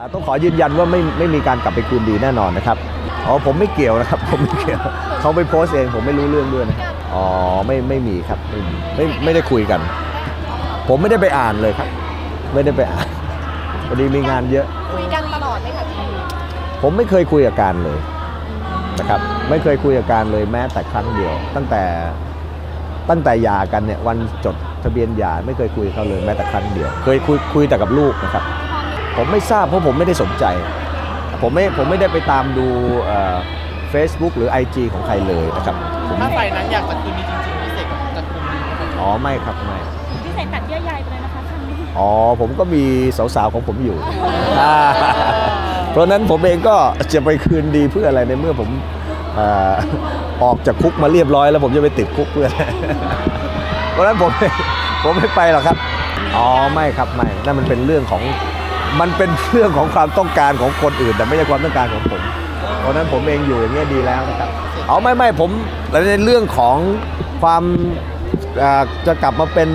อ่าต้องขอยืนยันว่าไม่ไม่มีการกลับไปคืนดีแน่นอนนะครับอ๋อผมไม่เกี่ยวนะครับ ผมไม่เกี่ยวเขาไปโพสต์เองผมไม่รู้เรื่องด้วยนะครับอ๋อไม่ไม่มีครับไม่มีไม่ไม่ได้คุยกัน ผมไม่ได้ไปอ่านเลยครับ ไม่ได้ไปอ่านพอดีมีงานเยอะ คุยกันตลอดไหมคะพี่ผมไม่เคยคุยกับการเลยนะครับ ไม่เคยคุยกับการเลยแม้แต่ครั้งเดียว ตั้งแต่ตั้งแต่หย่ากันเนี่ยวันจดทะเบียนหย่าไม่เคยคุยกับเขาเลยแม้แต่ครั้งเดียว เคยคุยคุยแต่กับลูกนะครับ ผมไม่ทราบเพราะผมไม่ได้สนใจ ผมไม่ผมไม่ได้ไปตามดูเฟซบุ๊กหรือ IG ของใครเลยนะครับผมถ้าฝ่ายนั้นอยากจะคืนดีจริงๆพี่เสกจะคืนดีไหมครับอ๋อไม่ครับไม่พี่เสกตัดเยื่อใยไปเลยนะคะครั้งนี้อ๋อผมก็มีสาวๆของผมอยู่อ่าเพราะฉะนั้นผมเองก็จะไปคืนดีเพื่ออะไรในเมื่อผมเอ่อออกจากคุกมาเรียบร้อยแล้วผมจะไปติดคุกเพื่ออะไรเพราะฉะนั้นผมไม่ผมไม่ไปหรอกครับ อ๋อไม่ครับไม่นั่นมันเป็นเรื่องของ มันเป็นเรื่องของความต้องการของคนอื่น แต่ไม่ใช่ความต้องการของผมเพราะนั้นผมเองอยู่อย่างเงี้ยดีแล้วนะครับเอาไม่ไม่ผมในเรื่องของความจะกลับมาเป็น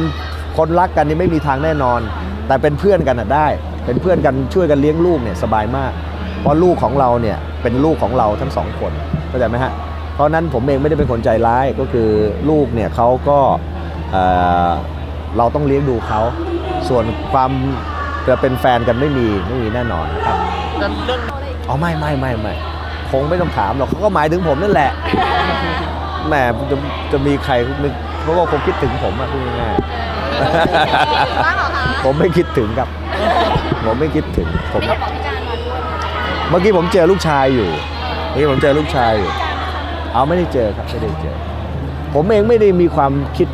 คนรักกันนี่ไม่มีทางแน่นอน แต่เป็นเพื่อนกันน่ะได้ เป็นเพื่อนกันช่วยกันเลี้ยงลูกเนี่ยสบายมาก เพราะลูกของเราเนี่ยเป็นลูกของเราทั้งสองคนเข้าใจไหมฮะเพราะนั้นผมเองไม่ได้เป็นคนใจร้ายก็คือลูกเนี่ยเขาก็เราต้องเลี้ยงดูเขาส่วนความ จะเป็นแฟนกันไม่มีไม่มีแน่นอนครับแล้วเรื่องอ๋อไม่ไม่ไม่ไม่คงไม่ต้องถามหรอกเขาก็หมายถึงผมนั่นแหละแหมจะจะมีใครนึกเขาก็คงคิดถึงผมอะพูดง่ายบ้างเหรอคะๆผมไม่คิดถึงครับ ผมไม่คิดถึงผมไม่ได้บอกพี่การมาด้วยนะคะเมื่อกี้ผมเจอลูกชายอยู่เมื่อกี้ผมเจอลูกชายอยู่ เอาไม่ได้เจอครับไม่ได้เจอ ผมเองไม่ได้มีความคิด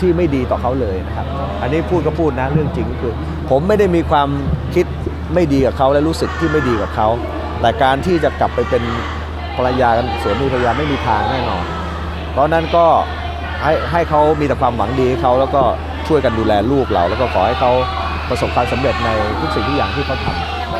ที่ไม่ดีต่อเขาเลยนะครับ อันนี้พูดก็พูดนะเรื่องจริงก็คือ ผมไม่ได้มีความคิดไม่ดีกับเขาและรู้สึกที่ไม่ดีกับเขา แต่การที่จะกลับไปเป็นภรรยากันสวมีภรรยาไม่มีทางแน่นอน เพราะนั้นก็ให้ให้เขามีแต่ความหวังดีให้เขาแล้วก็ช่วยกันดูแลลูกเรา แล้วก็ขอให้เขาประสบความสำเร็จในทุกสิ่งทุกอย่างที่เขาทำ